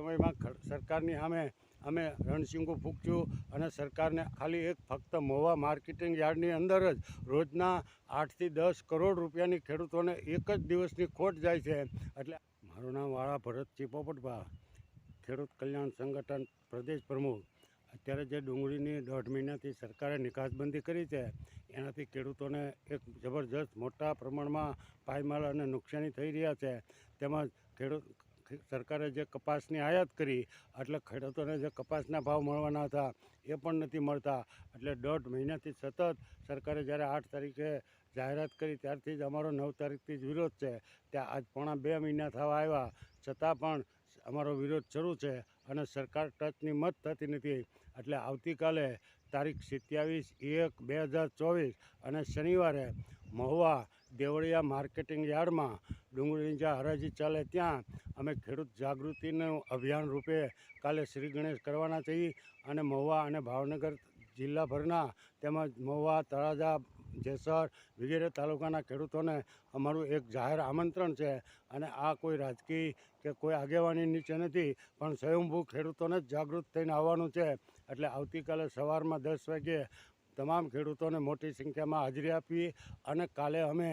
સમયમાં સરકારની સામે અમે રણસિંગો ફૂંક્યું અને સરકારને ખાલી એક ફક્ત મોવા માર્કેટિંગ યાર્ડની અંદર જ રોજના આઠથી દસ કરોડ રૂપિયાની ખેડૂતોને એક જ દિવસની ખોટ જાય છે. એટલે મારું નામ વાળા ભરતજી પોપટભા, ખેડૂત કલ્યાણ સંગઠન પ્રદેશ પ્રમુખ. અત્યારે જે ડુંગળીની દોઢ મહિનાથી સરકારે નિકાસબંધી કરી છે, એનાથી ખેડૂતોને એક જબરજસ્ત મોટા પ્રમાણમાં પાયમાલ અને નુકસાની થઈ રહ્યા છે. તેમજ ખેડૂત સરકારે જે કપાસની આયાત કરી, એટલે ખેડૂતોને જે કપાસના ભાવ મળવાના હતા, એ પણ નથી મળતા. એટલે દોઢ મહિનાથી સતત સરકારે જ્યારે આઠ તારીખે જાહેરાત કરી, ત્યારથી જ અમારો નવ તારીખથી જ વિરોધ છે. ત્યાં આજ પોણા બે મહિના થવા આવ્યા. છતાં પણ અમારો વિરોધ શરૂ છે અને સરકાર ટચની મત થતી નથી. એટલે આવતીકાલે તારીખ સત્યાવીસ એક બે હજાર ચોવીસ અને શનિવારે મહુવા દેવળિયા માર્કેટિંગ યાર્ડમાં ડુંગળીની જ્યાં હરાજી ચાલે ત્યાં. અમે ખેડૂત જાગૃતિનું અભિયાન રૂપે કાલે શ્રી ગણેશ કરવાના છીએ અને મહુવા અને ભાવનગર જિલ્લાભરના તેમજ મહુવા, તળાજા, જેસર વગેરે તાલુકાના ખેડૂતોને અમારું એક જાહેર આમંત્રણ છે. અને આ કોઈ રાજકીય કે કોઈ આગેવાની નીચે નથી, પણ સ્વયંભૂ ખેડૂતોને જ જાગૃત થઈને આવવાનું છે. એટલે આવતીકાલે સવારમાં દસ વાગ્યે તમામ ખેડૂતોને મોટી સંખ્યામાં હાજરી આપવી અને કાલે અમે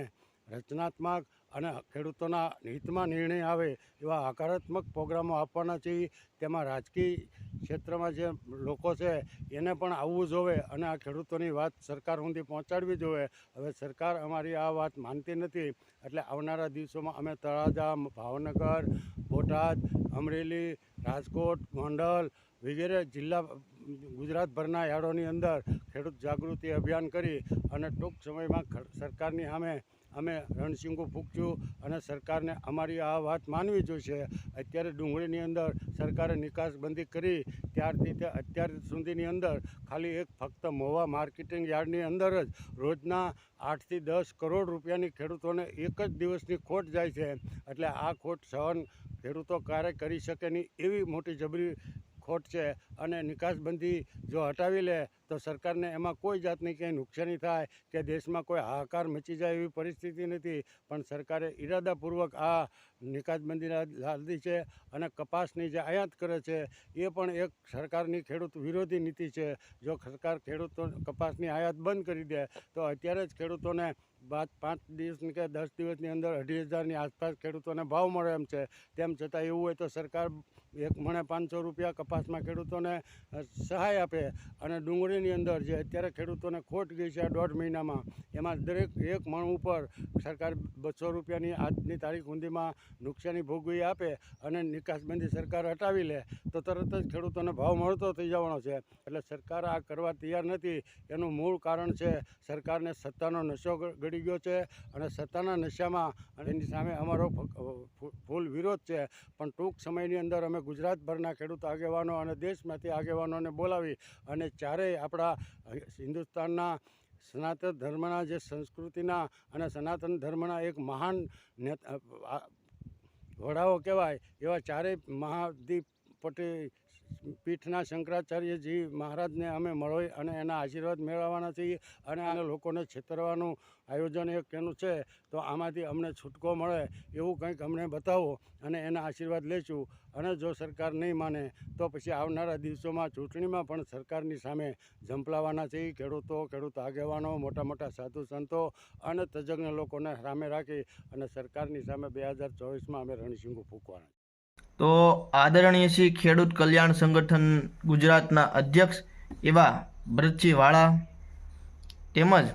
રચનાત્મક અને ખેડૂતોના હિતમાં નિર્ણય આવે એવા હકારાત્મક પ્રોગ્રામો આપવાના છીએ. તેમાં રાજકીય ક્ષેત્રમાં જે લોકો છે, એને પણ આવવું જોવે અને આ ખેડૂતોની વાત સરકાર સુધી પહોંચાડવી જોવે. હવે સરકાર અમારી આ વાત માનતી નથી. એટલે આવનારા દિવસોમાં અમે તળાજા, ભાવનગર, બોટાદ, અમરેલી, રાજકોટ, ગોંડલ વગેરે જિલ્લા ગુજરાતભરના યાર્ડોની અંદર ખેડૂત જાગૃતિ અભિયાન કરી અને ટૂંક સમયમાં સરકારની સામે અમે રણશીંગું ફૂંક્યું અને સરકારને અમારી આ વાત માનવી જોઈશે. અત્યારે ડુંગળીની અંદર સરકારે નિકાસબંધી કરી, ત્યારથી તે અત્યાર સુધીની અંદર ખાલી એક ફક્ત મોવા માર્કેટિંગ યાર્ડની અંદર જ રોજના આઠથી દસ કરોડ રૂપિયાની ખેડૂતોને એક જ દિવસની ખોટ જાય છે. એટલે આ ખોટ સહન ખેડૂતો ક્યારેય કરી શકે નહીં એવી મોટી જબરી ખોટ છે અને નિકાસબંધી જો હટાવી લે, તો સરકારને એમાં કોઈ જાતની ક્યાંય નુકસાની થાય કે દેશમાં કોઈ હાહાકાર મચી જાય એવી પરિસ્થિતિ નથી. પણ સરકારે ઈરાદાપૂર્વક આ નિકાસબંધી લાદી છે અને કપાસની જે આયાત કરે છે, એ પણ એક સરકારની ખેડૂત વિરોધી નીતિ છે. જો સરકાર ખેડૂતો કપાસની આયાત બંધ કરી દે, તો અત્યારે જ ખેડૂતોને બાદ પાંચ દિવસની કે દસ દિવસની અંદર અઢી હજારની આસપાસ ખેડૂતોને ભાવ મળે એમ છે. તેમ છતાં એવું હોય તો સરકાર એક મણે પાંચસો રૂપિયા કપાસમાં ખેડૂતોને સહાય આપે. અને ડુંગળીની અંદર જે અત્યારે ખેડૂતોને ખોટ ગઈ છે આ દોઢ મહિનામાં, એમાં દરેક એક મણ ઉપર સરકાર બસો રૂપિયાની આજની તારીખ સુધીમાં નુકસાની ભોગવી આપે અને નિકાસબંધી સરકાર હટાવી લે, તો તરત જ ખેડૂતોને ભાવ મળતો થઈ જવાનો છે. એટલે સરકાર આ કરવા તૈયાર નથી. એનું મૂળ કારણ છે સરકારને સત્તાનો નશો ગ- ગળી ગયો છે અને સત્તાના નશામાં એની સામે અમારો ફૂલ વિરોધ છે. પણ ટૂંક સમયની અંદર અમે ગુજરાતભરના ખેડૂત આગેવાનો અને દેશમાંથી આગેવાનોને બોલાવી અને ચારેય આપણા હિન્દુસ્તાનના સનાતન ધર્મના જે સંસ્કૃતિના અને સનાતન ધર્મના એક મહાન વડાઓ કહેવાય એવા ચારેય મહાદીપ પટેલ પીઠના શંકરાચાર્યજી મહારાજને અમે મળી અને એના આશીર્વાદ મેળવવાના છીએ અને આ લોકોને છેતરવાનું આયોજન એક એનું છે, તો આમાંથી અમને છૂટકો મળે એવું કંઈક અમને બતાવો અને એના આશીર્વાદ લેશું. અને જો સરકાર નહીં માને, તો પછી આવનારા દિવસોમાં ચૂંટણીમાં પણ સરકારની સામે ઝંપલાવાના છે. ખેડૂતો, ખેડૂત આગેવાનો, મોટા મોટા સાધુ સંતો અને તજજ્ઞ લોકોને સામે રાખી અને સરકારની સામે બે હજાર ચોવીસમાં અમે રણસિંગુ ફૂંકવાના તો આદરણીય શ્રી ખેડૂત કલ્યાણ સંગઠન ગુજરાતના અધ્યક્ષ એવા ભરતસિંહ વાળા તેમજ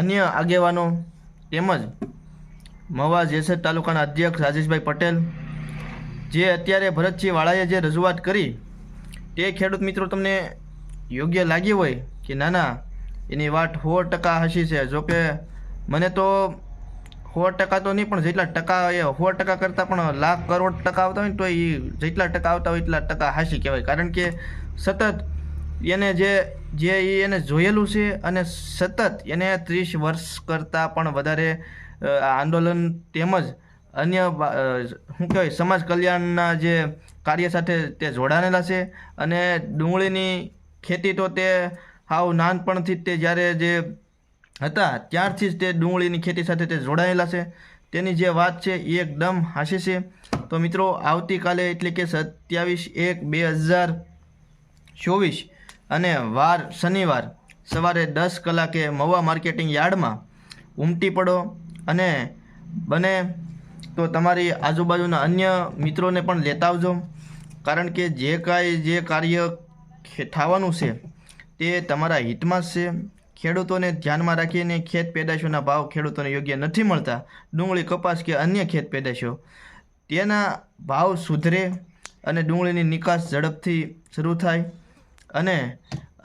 અન્ય આગેવાનો તેમજ મવા જેસર તાલુકાના અધ્યક્ષ રાજેશભાઈ પટેલ, જે અત્યારે ભરતસિંહ વાળાએ જે રજૂઆત કરી, તે ખેડૂત મિત્રો તમને યોગ્ય લાગી હોય કે ના ના, એની વાત સો ટકા હસી છે. જોકે મને તો સો ટકા તો નહીં, પણ જેટલા ટકા એ સો ટકા કરતાં પણ લાખ કરોડ ટકા આવતા હોય ને તો એ જેટલા ટકા આવતા હોય એટલા ટકા હાસી કહેવાય. કારણ કે સતત એને જે જે એને જોયેલું છે અને સતત એને ત્રીસ વર્ષ કરતાં પણ વધારે આંદોલન તેમજ અન્ય શું કહેવાય, સમાજ કલ્યાણના જે કાર્ય સાથે તે જોડાયેલા છે અને ડુંગળીની ખેતી તો તે હાવ નાનપણથી જ તે જ્યારે જે હતા. ત્યારથી જ તે ડુંગળીની ખેતી સાથે તે જોડાયેલા છે. તેની જે વાત છે એ એકદમ હાસી છે. તો મિત્રો, આવતીકાલે એટલે કે સત્યાવીસ એક બે હજાર ચોવીસ અને વાર શનિવાર સવારે દસ કલાકે મવા માર્કેટિંગ યાર્ડમાં ઉમટી પડો અને બને તો તમારી આજુબાજુના અન્ય મિત્રોને પણ લેતા આવજો. કારણ કે જે કાંઈ જે કાર્ય થવાનું છે તે તમારા હિતમાં જ છે. ખેડૂતોને ધ્યાનમાં રાખીને ખેત પેદાશોના ભાવ ખેડૂતોને યોગ્ય નથી મળતા. ડુંગળી કપાસ કે અન્ય ખેત પેદાશો. તેના ભાવ સુધરે અને ડુંગળીની નિકાસ ઝડપથી શરૂ થાય અને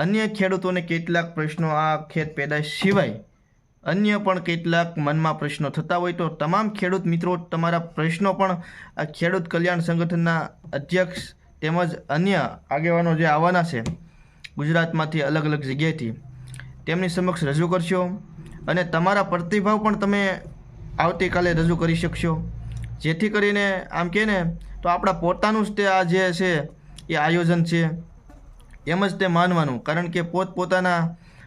અન્ય ખેડૂતોને કેટલાક પ્રશ્નો આ ખેત પેદાશ સિવાય અન્ય પણ કેટલાક મનમાં પ્રશ્નો થતા હોય તો તમામ ખેડૂત મિત્રો તમારા પ્રશ્નો પણ આ ખેડૂત કલ્યાણ સંગઠનના અધ્યક્ષ તેમજ અન્ય આગેવાનો જે આવવાના છે, ગુજરાતમાંથી અલગ અલગ જગ્યાએથી. તેમની સમક્ષ રજૂ કરશો અને તમારા પ્રતિભાવ પણ તમે આવતીકાલે રજૂ કરી શકશો. જેથી કરીને આમ કહે ને, તો આપણા પોતાનું જ તે આ જે છે એ આયોજન છે, એમ જ તે માનવાનું. કારણ કે પોતપોતાના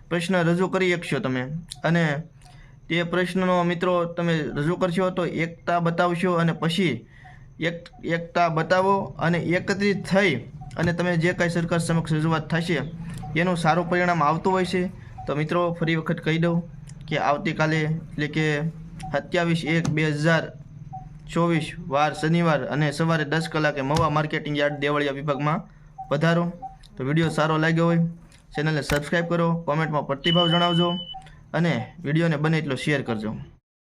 પ્રશ્ન રજૂ કરી શકશો તમે. અને તે પ્રશ્નનો મિત્રો તમે રજૂ કરશો તો એકતા બતાવશો અને પછી એક, એકતા બતાવો અને એકત્રિત થઈ અને તમે જે કાંઈ સરકાર સમક્ષ રજૂઆત થશે, એનું સારું પરિણામ આવતું હોય છે. તો મિત્રો, ફરી વખત કહી દઉં કે આવતીકાલે, એટલે કે સત્યાવીસ એક બે હજાર ચોવીસ વાર શનિવાર અને સવારે દસ કલાકે મવા માર્કેટિંગ યાર્ડ દેવળિયા વિભાગમાં વધારો. તો વીડિયો સારો લાગ્યો હોય, ચેનલને સબસ્ક્રાઈબ કરો, કોમેન્ટમાં પ્રતિભાવ જણાવજો અને વિડીયોને બને એટલો શેર કરજો.